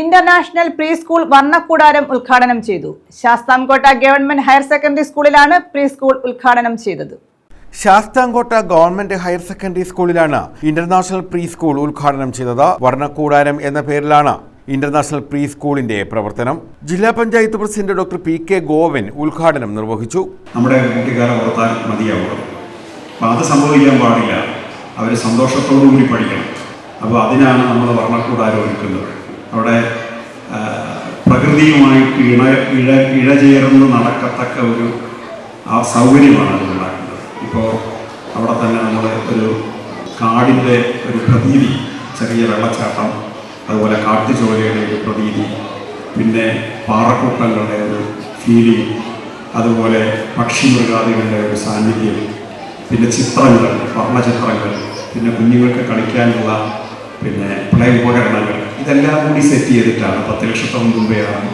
International pre school വർണക്കൂടാരം ഉദ്ഘാടനം ചെയ്തു. ശാസ്താംകോട്ട ഗവൺമെന്റ് ഹയർ സെക്കൻഡറി സ്കൂളിലാണ് പ്രീ സ്കൂൾ ഉദ്ഘാടനം ചെയ്തത്. ശാസ്താംകോട്ട ഗവൺമെന്റ് ഹയർ സെക്കൻഡറി സ്കൂളിലാണ് ഇന്റർനാഷണൽ പ്രീ സ്കൂൾ ഉദ്ഘാടനം ചെയ്തത്. വർണക്കൂടാരം എന്ന പേരിലാണ് ഇന്റർനാഷണൽ പ്രീ സ്കൂളിന്റെ പ്രവർത്തനം. ജില്ലാ panchayat president doctor P K Govan ഉദ്ഘാടനം നിർവഹിച്ചു. നമ്മുടെ കുട്ടിക്കാരെ ഓർത്താൽ മതിയാവുള്ളൂ. അപ്പം അത് സംഭവിക്കാൻ പാടില്ല. അവർ സന്തോഷത്തോടു കൂടി പഠിക്കണം. അപ്പോൾ അതിനാണ് നമ്മൾ വർണക്കൂടാരം ഒരുക്കുന്നത്. അവിടെ പ്രകൃതിയുമായിട്ട് ഇണ ഇഴ ഇഴചേർന്ന് നടക്കത്തക്ക ഒരു ആ സൗകര്യമാണ് അതിലുണ്ടാക്കുന്നത് ഇപ്പോൾ അവിടെ തന്നെ നമ്മൾ ഒരു കാടിന്റെ ഒരു പ്രതീതി ചെറിയ വെള്ളച്ചാട്ടം അതുപോലെ കാട്ടുചോലയുടെ ഒരു പ്രതീതി പിന്നെ പാറക്കൂട്ടങ്ങളുടെ ഒരു ഫീലിംഗ് അതുപോലെ പക്ഷിമൃഗാദികളുടെ ഒരു സാന്നിധ്യം പിന്നെ ചിത്രങ്ങൾ വർണചിത്രങ്ങൾ പിന്നെ കുഞ്ഞുങ്ങൾക്ക് കളിക്കാനുള്ള പിന്നെ പ്ലേ ഉപകരണങ്ങൾ ഇതെല്ലാം കൂടി സെറ്റ് ചെയ്തിട്ടാണ് പത്ത് ലക്ഷത്തോളം രൂപയാണ്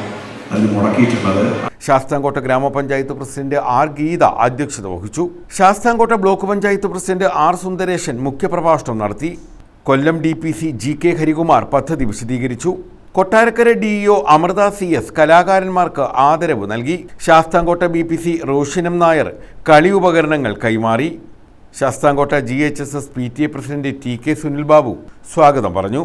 മുടക്കിയിട്ടുള്ളത്. ശാസ്താംകോട്ട ഗ്രാമപഞ്ചായത്ത് പ്രസിഡന്റ് ആർ ഗീത അധ്യക്ഷത വഹിച്ചു. Sasthamcotta block panchayat president R Sundaresan മുഖ്യപ്രഭാഷണം നടത്തി. Kollam D P C G K Harikumar പദ്ധതി വിശദീകരിച്ചു. Kottarakkara DEO Amrutha C S കലാകാരന്മാർക്ക് ആദരവ് നൽകി. Sasthamcotta B P C Roshinam Nair കളി ഉപകരണങ്ങൾ കൈമാറി. Sasthamcotta G H S S P T A president T K Sunil Babu സ്വാഗതം പറഞ്ഞു.